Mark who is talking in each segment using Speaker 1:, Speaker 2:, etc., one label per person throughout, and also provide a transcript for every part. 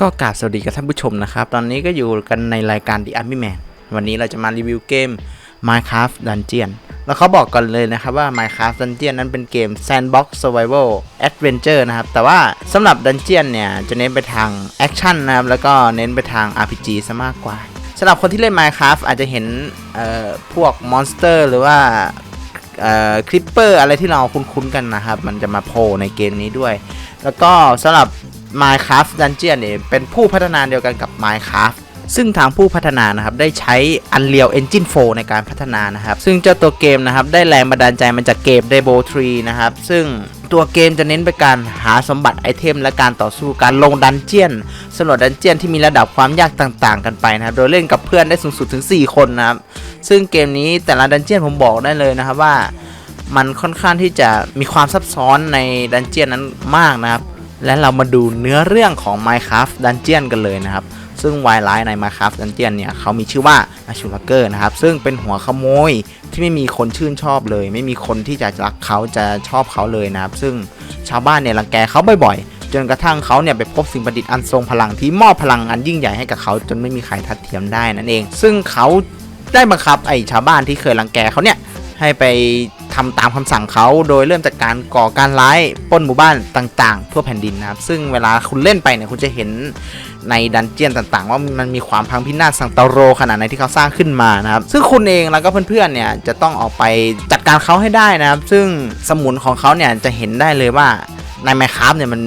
Speaker 1: ก็กราบสวัสดีกับท่านผู้ชมนะครับ ตอนนี้ก็อยู่กันในรายการ The Army Man วันนี้เราจะมารีวิวเกม Minecraft Dungeon แล้วเขาบอกก่อนเลยนะครับว่า Minecraft Dungeon นั้นเป็นเกม Sandbox Survival Adventure นะครับ แต่ว่าสำหรับ Dungeon เนี่ย จะเน้นไปทางแอคชั่นนะครับ แล้วก็เน้นไปทาง RPG ซะมากกว่าำหรับคนที่เล่น Minecraft อาจจะเห็นพวกมอนสเตอร์หรือว่าคลิปเปอร์อะไรที่เราคุ้นๆกันนะครับ มันจะมาโผล่ในเกมนี้ด้วย แล้วก็สำหรับ Minecraft Dungeon เนี่ยเป็นผู้พัฒนาเดียวกันกับ Minecraft ซึ่งทางผู้พัฒนานะครับได้ใช้ Unreal Engine 4 ในการพัฒนานะครับ ซึ่งเจ้าตัวเกมนะครับได้แรงบันดาลใจมาจากเกม d e b o Tree นะครับ ซึ่ง ตัวเกมจะเน้นไปการหาสมบัติไอเทม และการต่อสู้การลงดันเจียนสำหรับดันเจียนที่มีระดับความยากต่าง ๆ กันไปนะครับ โดยเล่นกับเพื่อนได้สูงสุดถึง 4 คนนะครับ ซึ่งเกมนี้แต่ละดันเจียนผมบอกได้เลยนะครับว่า มันค่อนข้างที่จะมีความซับซ้อนในดันเจียนนั้นมากนะครับ และเรามาดูเนื้อเรื่องของ Minecraft Dungeon กันเลยนะครับ ซึ่งวายไลท์ใน Minecraft Dungeon เนี่ยเขามีชื่อว่าอาชูลักเกอร์นะครับ ซึ่งเป็นหัวขโมยที่ไม่มีคนชื่นชอบเลย ไม่มีคนที่จะรักเขาจะชอบเขาเลยนะครับ ซึ่งชาวบ้านเนี่ยรังแกเขาบ่อยๆ จนกระทั่งเขาเนี่ยไปพบสิ่งประดิษฐ์อันทรงพลังที่มอบพลังอันยิ่งใหญ่ให้กับเขาจนไม่มีใครทัดเทียมได้นั่นเอง ซึ่งเขาได้บังคับไอ้ชาวบ้านที่เคยรังแกเขาเนี่ยให้ไปทำตามคำสั่งเขาโดยเริ่มจากการก่อการร้ายป้นหมู่บ้านต่างๆ ทั่วแผ่นดินนะครับ ซึ่งเวลาคุณเล่นไปเนี่ยคุณจะเห็น ในดันเจียนต่างๆ ว่ามันมีความพังพินาศสังตโรขนาดไหนที่เขาสร้างขึ้นมานะครับซึ่งคุณเองแล้วก็เพื่อนๆเนี่ยจะต้องออกไปจัดการเขาให้ได้นะครับ ซึ่งสมุนของเขาเนี่ยจะเห็นได้เลยว่าในไมค r a f t เนี่ยมัน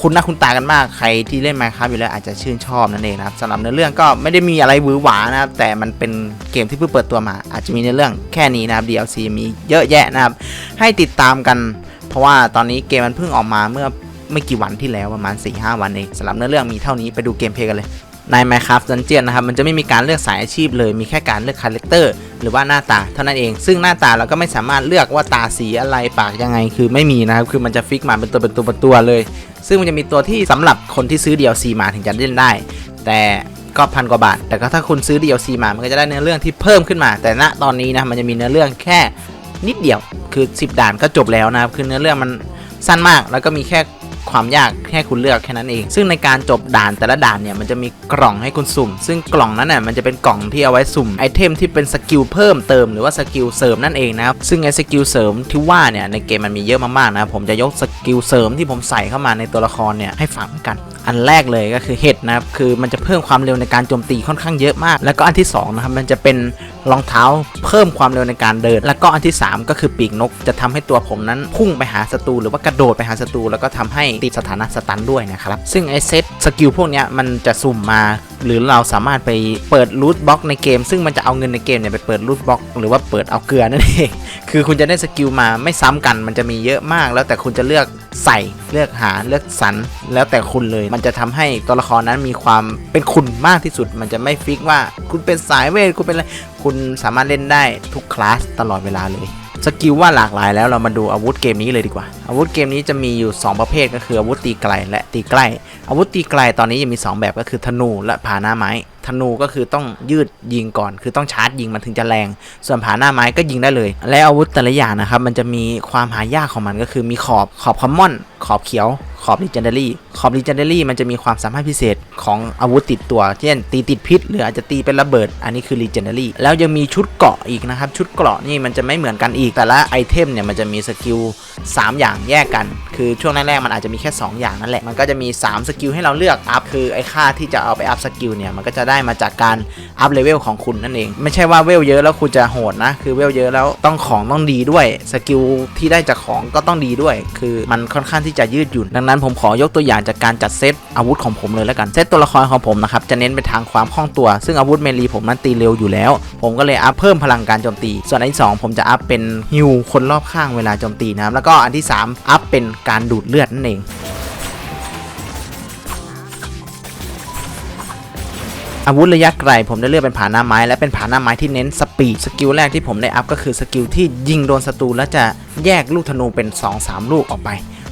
Speaker 1: คุณหน้าคุณตากันมากใครที่เล่น Minecraft อยู่แล้วอาจจะชื่นชอบนั่นเองนะครับสำหรับเนื้อเรื่องก็ไม่ได้มีอะไรหวือหวานะครับแต่มันเป็นเกมที่เพิ่งเปิดตัวมา อาจจะมีเนื้อเรื่องแค่นี้นะครับ DLC มีเยอะแยะนะครับ ให้ติดตามกัน เพราะว่าตอนนี้เกมมันเพิ่งออกมาเมื่อ ไม่กี่วันที่แล้วประมาณ 4-5 วันเองสำหรับเนื้อเรื่องมีเท่านี้ไปดูเกมเพลย์กันเลยใน Minecraft Dungeon นะครับ มันจะไม่มีการเลือกสายอาชีพเลย มีแค่การเลือกคาแรคเตอร์หรือว่าหน้าตาเท่านั้นเอง ซึ่งหน้าตาเราก็ไม่สามารถเลือกว่าตาสีอะไรปากยังไง คือไม่มีนะครับ คือมันจะฟิกมาเป็นตัวเป็นตัวเป็นตัวเลย ซึ่งมันจะมีตัวที่สำหรับคนที่ซื้อ DLC มาถึงจะเล่นได้ แต่ก็พันกว่าบาท แต่ก็ถ้าคุณซื้อ DLC มา มันก็จะได้เนื้อเรื่องที่เพิ่มขึ้นมา แต่ณตอนนี้นะ มันจะมีเนื้อเรื่องแค่นิดเดียว คือ 10 ด่านก็จบแล้วนะครับ คือเนื้อเรื่องมันสั้นมาก แล้วก็มีแค่ ความยากแค่คุณเลือกแค่นั้นเอง ซึ่งในการจบด่านแต่ละด่านเนี่ยมันจะมีกล่องให้คุณสุ่ม ซึ่งกล่องนั้นน่ะมันจะเป็นกล่องที่เอาไว้สุ่มไอเทมที่เป็นสกิลเพิ่มเติมหรือว่าสกิลเสริมนั่นเองนะครับซึ่งไอสกิลเสริมที่ว่าเนี่ยในเกมมันมีเยอะมากๆนะผมจะยกสกิลเสริมที่ผมใส่เข้ามาในตัวละครเนี่ยให้ฟังกัน อันแรกเลยก็คือเห็ดนะครับคือมันจะเพิ่มความเร็วในการโจมตีค่อนข้างเยอะมาก แล้วก็อันที่สองนะครับมันจะเป็น รองเท้าเพิ่มความเร็วในการเดิน แล้วก็อันที่สามก็คือปีกนกจะทำให้ตัวผมนั้นพุ่งไปหาศัตรูหรือว่ากระโดดไปหาศัตรูแล้วก็ทำให้ติดสถานะสตันด้วยนะครับซึ่งไอเซตสกิลพวกนี้มันจะสุ่มมาหรือเราสามารถไปเปิดรูทบล็อกในเกม ซึ่งมันจะเอาเงินในเกมเนี่ยไปเปิดรูทบล็อกหรือว่าเปิดเอาเกลือนั่นเองคือคุณจะได้สกิลมาไม่ซ้ำกัน มันจะมีเยอะมาก แล้วแต่คุณจะเลือกใส่เลือกหาเลือกสรรแล้วแต่คุณเลย มันจะทำให้ตัวละครนั้นมีความเป็นคุณมากที่สุด มันจะไม่ฟิกว่าคุณเป็นสายเวทคุณเป็นอะไรคุณสามารถเล่นได้ทุกคลาสตลอดเวลาเลย สกิลว่าหลากหลายแล้วเรามาดูอาวุธเกมนี้เลยดีกว่า อาวุธเกมนี้จะมีอยู่ 2 ประเภทก็คืออาวุธตีไกลและตีใกล้ อาวุธตีไกลตอนนี้ยังมี 2 แบบก็คือธนูและผาหน้าไม้ ธนูก็คือต้องยืดยิงก่อน คือต้องชาร์จยิงมันถึงจะแรง ส่วนผาหน้าไม้ก็ยิงได้เลย และอาวุธแต่ละอย่างนะครับ มันจะมีความหายากของมันก็คือมีขอบขอบคอมมอน ขอบเขียว ขอบ Legendary ขอบ Legendary มันจะมีความสามารถพิเศษของอาวุธติดตัว เช่น ตีติดพิษ หรืออาจจะตีเป็นระเบิด อันนี้คือ Legendary แล้วยังมีชุดเกราะอีกนะครับ ชุดเกราะนี่มันจะไม่เหมือนกันอีก แต่ละไอเทมเนี่ยมันจะมีสกิล3 อย่างแยกกัน คือช่วงแรกๆมันอาจจะมีแค่ 2 อย่างนั่นแหละ มันก็จะมี 3 สกิลให้เราเลือก อัพคือไอค่าที่จะเอาไปอัพสกิลเนี่ย มันก็จะได้ได้มาจากการอัพเลเวลของคุณนั่นเอง ไม่ใช่ว่าเวลเยอะแล้วคุณจะโหดนะ คือเวลเยอะแล้วต้องของต้องดีด้วยสกิลที่ได้จากของก็ต้องดีด้วย คือมันค่อนข้างที่จะยืดหยุ่น ดังนั้นผมขอยกตัวอย่างจากการจัดเซตอาวุธของผมเลยแล้วกันเซตตัวละครของผมนะครับจะเน้นไปทางความคล่องตัว ซึ่งอาวุธเมลีผมนั้นตีเร็วอยู่แล้ว ผมก็เลยอัพเพิ่มพลังการโจมตี ส่วนอันที่สองผมจะอัพเป็นฮิวคนรอบข้างเวลาโจมตีนะครับแล้วก็อันที่สามอัพเป็นการดูดเลือดนั่นเอง อาวุธระยะไกลผมได้เลือกเป็นผาหน้าไม้และเป็นผาหน้าไม้ที่เน้นสปีดสกิลแรกที่ผมได้อัพก็คือสกิลที่ยิงโดนศัตรูแล้วจะแยกลูกธนูเป็น 2-3 ลูกออกไป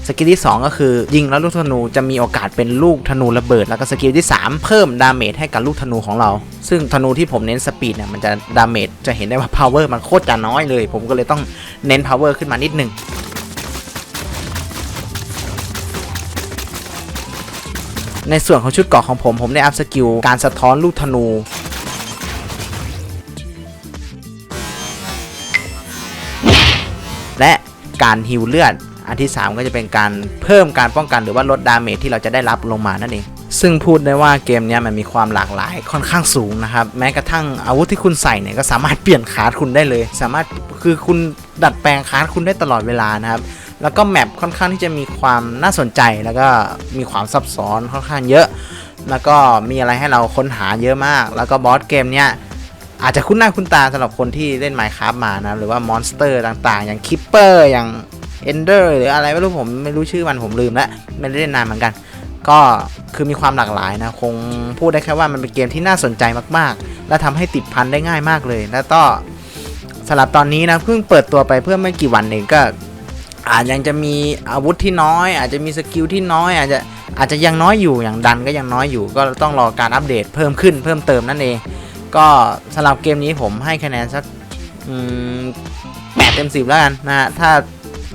Speaker 1: สกิลที่ 2 ก็คือยิงแล้วลูกธนูจะมีโอกาสเป็นลูกธนูระเบิด แล้วก็สกิลที่ 3 เพิ่มดาเมจให้กับลูกธนูของเรา ซึ่งธนูที่ผมเน้นสปีดเนี่ยมันจะดาเมจจะเห็นได้ว่า power มันโคตรจะน้อยเลย ผมก็เลยต้องเน้น power ขึ้นมานิดนึง ในส่วนของชุดเกราะของผมผมได้อัพสกิลการสะท้อนลูกธนูและการฮิวเลือด อันที่ 3 ก็จะเป็นการเพิ่มการป้องกันหรือว่าลดดาเมจที่เราจะได้รับลงมานั่นเอง ซึ่งพูดได้ว่าเกมนี้มันมีความหลากหลายค่อนข้างสูงนะครับ แม้กระทั่งอาวุธที่คุณใส่เนี่ยก็สามารถเปลี่ยนคาร์ดคุณได้เลย สามารถคือคุณดัดแปลงคาร์ดคุณได้ตลอดเวลานะครับ แล้วก็แมปค่อนข้างที่จะมีความน่าสนใจแล้วก็มีความซับซ้อนค่อนข้างเยอะ แล้วก็มีอะไรให้เราค้นหาเยอะมาก แล้วก็บอสเกมเนี้ยอาจจะคุ้นหน้าคุ้นตาสำหรับคนที่เล่น Minecraft มานะ หรือว่ามอนสเตอร์ต่างๆ อย่างคิปเปอร์อย่าง Ender หรืออะไรไม่รู้ผมไม่รู้ชื่อมันผมลืมแล้ว ไม่ได้เล่นนานเหมือนกัน ก็คือมีความหลากหลายนะ คงพูดได้แค่ว่ามันเป็นเกมที่น่าสนใจมากๆ และทำให้ติดพันได้ง่ายมากเลย แล้วก็สำหรับตอนนี้นะเพิ่งเปิดตัวไปเพื่อไม่กี่วันเองก็ อาจยังจะมีอาวุธที่น้อย อาจจะมีสกิลที่น้อย อาจจะอาจจะยังน้อยอยู่อย่างดันก็ยังน้อยอยู่ ก็ต้องรอการอัปเดตเพิ่มขึ้นเพิ่มเติมนั่นเอง ก็สำหรับเกมนี้ผมให้คะแนนสักแปดเต็มสิบแล้วกันนะฮะถ้า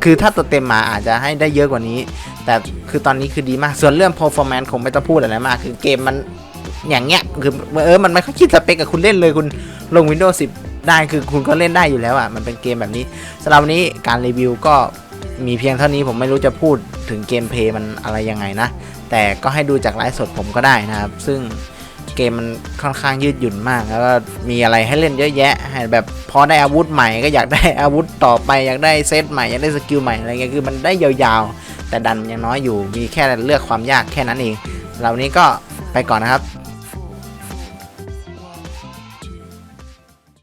Speaker 1: คือถ้าตัวเต็มมาอาจจะให้ได้เยอะกว่านี้ แต่คือตอนนี้คือดีมาก ส่วนเรื่อง performance คงไม่ต้องพูดอะไรมาก คือเกมมันอย่างเงี้ยคือเออมันไม่ค่อยคิดสเปคกับคุณเล่นเลยคุณลง Windows 10 ได้คือคุณก็เล่นได้อยู่แล้วอะ มันเป็นเกมแบบนี้สำหรับวันนี้การรีวิวก็ มีเพียงเท่านี้ผมไม่รู้จะพูดถึงเกมเพย์มันอะไรยังไงนะ แต่ก็ให้ดูจากไลฟ์สดผมก็ได้นะครับ ซึ่งเกมมันค่อนข้างยืดหยุ่นมาก แล้วก็มีอะไรให้เล่นเยอะแยะแบบพอได้อาวุธใหม่ก็อยากได้อาวุธต่อไปอยากได้เซตใหม่อยากได้สกิลใหม่อะไรเงี้ยคือมันได้ยาวๆ แต่ดันยังน้อยอยู่มีแค่เลือกความยากแค่นั้นเองเรานี้ก็ไปก่อนนะครับ